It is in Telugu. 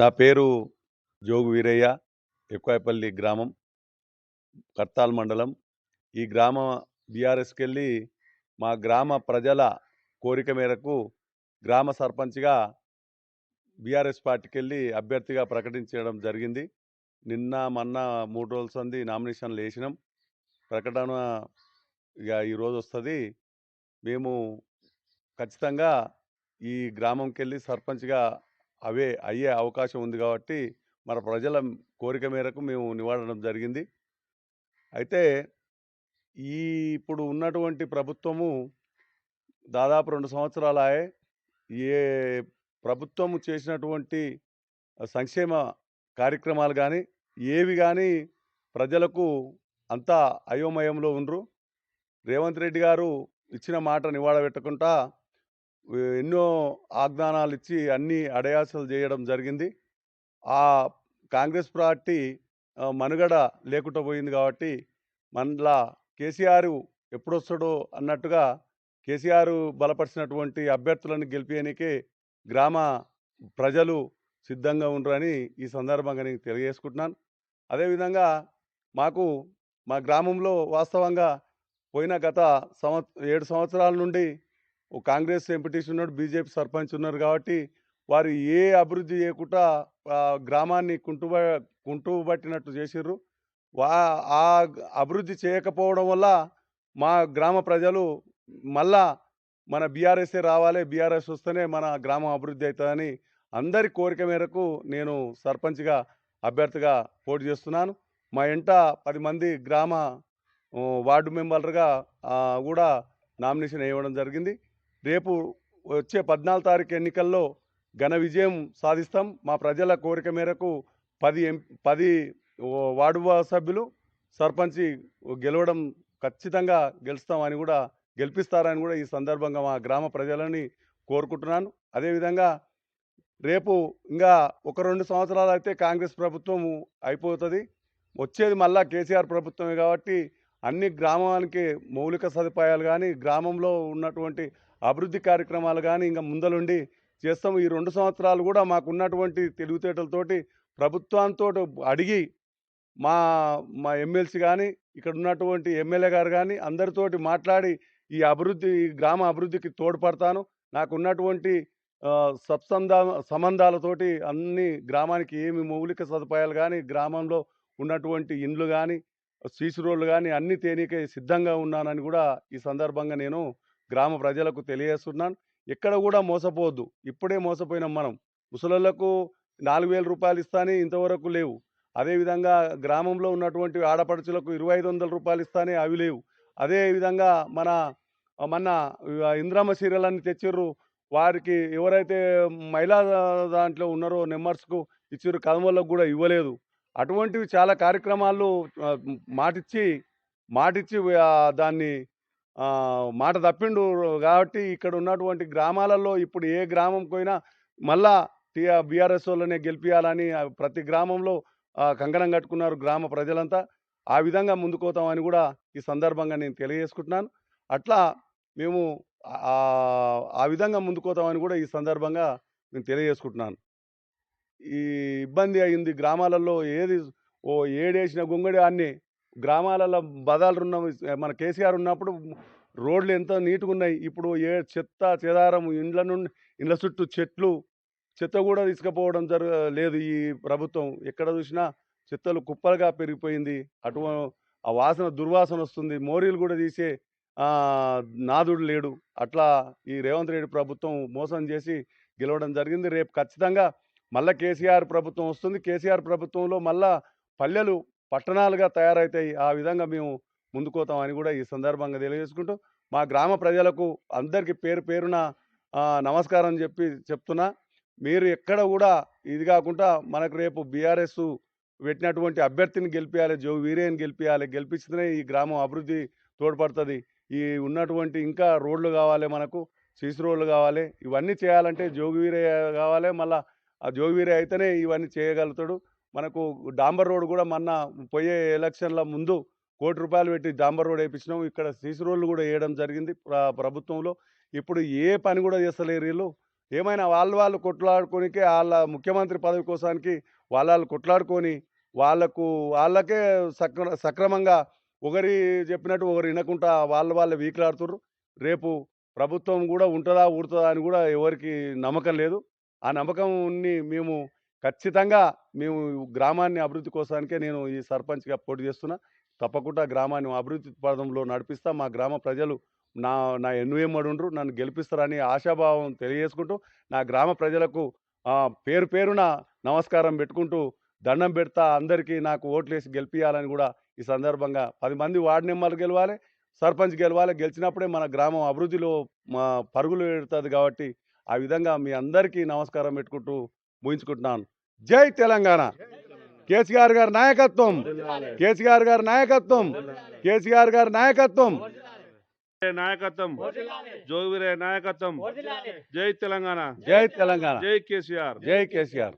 నా పేరు జోగు వీరయ్య ఎక్కువపల్లి గ్రామం కర్తాల్ మండలం. ఈ గ్రామ బీఆర్ఎస్కి వెళ్ళి మా గ్రామ ప్రజల కోరిక మేరకు గ్రామ సర్పంచ్గా బీఆర్ఎస్ పార్టీకి వెళ్ళి అభ్యర్థిగా ప్రకటించడం జరిగింది. నిన్న మొన్న మూడు రోజుల సంది నామినేషన్లు వేసినాం. ప్రకటన ఇక ఈరోజు వస్తుంది. మేము ఖచ్చితంగా ఈ గ్రామంకి వెళ్ళి సర్పంచ్గా అవే అయ్యే అవకాశం ఉంది కాబట్టి మన ప్రజల కోరిక మేరకు మేము నివాడడం జరిగింది. అయితే ఈ ఇప్పుడు ఉన్నటువంటి ప్రభుత్వము దాదాపు రెండు సంవత్సరాలాయే ఏ ప్రభుత్వము చేసినటువంటి సంక్షేమ కార్యక్రమాలు కానీ ఏవి కానీ ప్రజలకు అంతా అయోమయంలో ఉండ్రు. రేవంత్ రెడ్డి గారు ఇచ్చిన మాట నివాడబెట్టకుండా ఎన్నో వాగ్దానాలు ఇచ్చి అన్ని అడయాసలు చేయడం జరిగింది. ఆ కాంగ్రెస్ పార్టీ మనుగడ లేకుండా పోయింది కాబట్టి మనలా కేసీఆర్ ఎప్పుడొస్తాడో అన్నట్టుగా కేసీఆర్ బలపరిచినటువంటి అభ్యర్థులను గెలిపించడానికే గ్రామ ప్రజలు సిద్ధంగా ఉండరని ఈ సందర్భంగా నేను తెలియజేసుకుంటున్నాను. అదేవిధంగా మాకు మా గ్రామంలో వాస్తవంగా పోయిన గత సంవత్ ఏడు సంవత్సరాల నుండి ఓ కాంగ్రెస్ ఎంపీటీసీ ఉన్నాడు బీజేపీ సర్పంచ్ ఉన్నారు కాబట్టి వారు ఏ అభివృద్ధి చేయకుండా గ్రామాన్ని కుంటుబ కుంటుబట్టినట్టు చేసిర్రు. వా ఆ అభివృద్ధి చేయకపోవడం వల్ల మా గ్రామ ప్రజలు మళ్ళా మన బీఆర్ఎస్ఏ రావాలి బీఆర్ఎస్ వస్తేనే మన గ్రామం అభివృద్ధి అవుతుందని అందరి కోరిక మేరకు నేను సర్పంచ్గా అభ్యర్థిగా పోటీ చేస్తున్నాను. మా ఇంట పది మంది గ్రామ వార్డు మెంబర్లుగా కూడా నామినేషన్ వేయడం జరిగింది. రేపు వచ్చే పద్నాలుగు తారీఖు ఎన్నికల్లో ఘన విజయం సాధిస్తాం. మా ప్రజల కోరిక మేరకు పది ఎం పది వార్డు సభ్యులు సర్పంచి గెలవడం ఖచ్చితంగా గెలుస్తామని కూడా గెలిపిస్తారని కూడా ఈ సందర్భంగా మా గ్రామ ప్రజలని కోరుకుంటున్నాను. అదేవిధంగా రేపు ఇంకా ఒక రెండు సంవత్సరాలు అయితే కాంగ్రెస్ ప్రభుత్వం అయిపోతుంది. వచ్చేది మళ్ళా కేసీఆర్ ప్రభుత్వమే కాబట్టి అన్ని గ్రామానికి మౌలిక సదుపాయాలు కానీ గ్రామంలో ఉన్నటువంటి అభివృద్ధి కార్యక్రమాలు కానీ ఇంకా ముందలుండి చేస్తాము. ఈ రెండు సంవత్సరాలు కూడా మాకున్నటువంటి తెలివితేటలతోటి ప్రభుత్వంతో అడిగి మా మా ఎమ్మెల్సీ కానీ ఇక్కడ ఉన్నటువంటి ఎమ్మెల్యే గారు కానీ అందరితోటి మాట్లాడి ఈ అభివృద్ధి ఈ గ్రామ అభివృద్ధికి తోడ్పడతాను. నాకు ఉన్నటువంటి సంబంధాలతోటి అన్ని గ్రామానికి ఏమి మౌలిక సదుపాయాలు కానీ గ్రామంలో ఉన్నటువంటి ఇండ్లు కానీ సీసీ రోడ్లు కానీ అన్ని తేనీకే సిద్ధంగా ఉన్నానని కూడా ఈ సందర్భంగా నేను గ్రామ ప్రజలకు తెలియజేస్తున్నాను. ఎక్కడ కూడా మోసపోవద్దు. ఇప్పుడే మోసపోయినాం మనం. ముసలోళ్ళకు నాలుగు వేల రూపాయలు ఇస్తానే ఇంతవరకు లేవు. అదేవిధంగా గ్రామంలో ఉన్నటువంటి ఆడపడుచులకు ఇరవై ఐదు వందల రూపాయలు ఇస్తానే అవి లేవు. అదేవిధంగా మన మన ఇంద్రమ్మ చీరలన్నీ తెచ్చిర్రు. వారికి ఎవరైతే మహిళా దాంట్లో ఉన్నారో నెంబర్స్కు ఇచ్చిర్రు కదమలకు కూడా ఇవ్వలేదు. అటువంటివి చాలా కార్యక్రమాలు మాటిచ్చి మాటిచ్చి దాన్ని మాట తప్పిండు కాబట్టి ఇక్కడ ఉన్నటువంటి గ్రామాలలో ఇప్పుడు ఏ గ్రామం పోయినా మళ్ళా టీ బీఆర్ఎస్ వాళ్ళనే గెలిపించాలని ప్రతి గ్రామంలో కంకణం కట్టుకున్నారు గ్రామ ప్రజలంతా. ఆ విధంగా ముందుకోతామని కూడా ఈ సందర్భంగా నేను తెలియజేసుకుంటున్నాను. అట్లా మేము ఆ విధంగా ముందుకోతామని కూడా ఈ సందర్భంగా నేను తెలియజేసుకుంటున్నాను. ఈ ఇబ్బంది అయింది గ్రామాలలో ఏది ఓ ఏడేసిన గుంగడి అన్ని గ్రామాలలో బదాలు ఉన్న మన కేసీఆర్ ఉన్నప్పుడు రోడ్లు ఎంత నీట్గా ఉన్నాయి ఇప్పుడు ఏ చెత్త చెదారం ఇండ్ల నుండి ఇండ్ల చుట్టూ చెట్లు చెత్త కూడా తీసుకుపోవడం జరగ లేదు ఈ ప్రభుత్వం. ఎక్కడ చూసినా చెత్తలు కుప్పలుగా పెరిగిపోయింది. అటు ఆ వాసన దుర్వాసన వస్తుంది. మోరీలు కూడా తీసే నాదుడు లేడు. అట్లా ఈ రేవంత్ రెడ్డి ప్రభుత్వం మోసం చేసి గెలవడం జరిగింది. రేపు ఖచ్చితంగా మళ్ళా కేసీఆర్ ప్రభుత్వం వస్తుంది. కేసీఆర్ ప్రభుత్వంలో మళ్ళా పల్లెలు పట్టణాలుగా తయారవుతాయి ఆ విధంగా మేము ముందుకోతామని కూడా ఈ సందర్భంగా తెలియజేసుకుంటూ మా గ్రామ ప్రజలకు అందరికీ పేరు పేరున నమస్కారం చెప్పి చెప్తున్నా. మీరు ఎక్కడ కూడా ఇది కాకుండా మనకు రేపు బీఆర్ఎస్ పెట్టినటువంటి అభ్యర్థిని గెలిపించాలి జో వీరేని గెలిపించాలి గెలిపించితేనే ఈ గ్రామం అభివృద్ధి తోడ్పడుతుంది. ఈ ఉన్నటువంటి ఇంకా రోడ్లు కావాలి మనకు సీసీ రోడ్లు కావాలి ఇవన్నీ చేయాలంటే జోగి కావాలి మళ్ళీ ఆ జోగి అయితేనే ఇవన్నీ చేయగలుగుతాడు. మనకు డాంబర్ రోడ్ కూడా మొన్న పోయే ఎలక్షన్ల ముందు కోటి రూపాయలు పెట్టి డాంబర్ రోడ్ వేయించినాం ఇక్కడ సీసీ రోడ్లు కూడా వేయడం జరిగింది ప్రభుత్వంలో. ఇప్పుడు ఏ పని కూడా చేస్తలేరు వీళ్ళు. ఏమైనా వాళ్ళు వాళ్ళు కొట్లాడుకోనికే వాళ్ళ ముఖ్యమంత్రి పదవి కోసానికి వాళ్ళ వాళ్ళు కొట్లాడుకొని వాళ్ళకు వాళ్ళకే సక్ర సక్రమంగా ఒకరి చెప్పినట్టు ఒకరు వినకుండా వాళ్ళు వాళ్ళే వీకులాడుతుర్రు. రేపు ప్రభుత్వం కూడా ఉంటుందా ఊడుతుందా అని కూడా ఎవరికి నమ్మకం లేదు. ఆ నమ్మకంని మేము ఖచ్చితంగా మేము గ్రామాన్ని అభివృద్ధి కోసానికే నేను ఈ సర్పంచ్గా పోటీ చేస్తున్నా. తప్పకుండా గ్రామాన్ని అభివృద్ధి పదంలో నడిపిస్తా. మా గ్రామ ప్రజలు నా నా ఎన్నుయమ్మడుండ్రు నన్ను గెలిపిస్తారని ఆశాభావం తెలియజేసుకుంటూ నా గ్రామ ప్రజలకు పేరు పేరున నమస్కారం పెట్టుకుంటూ దండం పెడతా అందరికీ నాకు ఓట్లేసి గెలిపించాలని కూడా ఈ సందర్భంగా పది మంది వార్డు నెంబర్లు గెలవాలి సర్పంచ్ గెలవాలి. గెలిచినప్పుడే మన గ్రామం అభివృద్ధిలో మా పరుగులు పెడుతుంది కాబట్టి ఆ విధంగా మీ అందరికీ నమస్కారం పెట్టుకుంటూ ముగించుకుంటున్నాను. జై తెలంగాణ కేసీఆర్ గారి నాయకత్వం కేసీఆర్ గారి నాయకత్వం కేసీఆర్ గారి నాయకత్వం నాయకత్వం జోగిరే నాయకత్వం జై తెలంగాణ జై తెలంగాణ జై కేసీఆర్ జై కేసీఆర్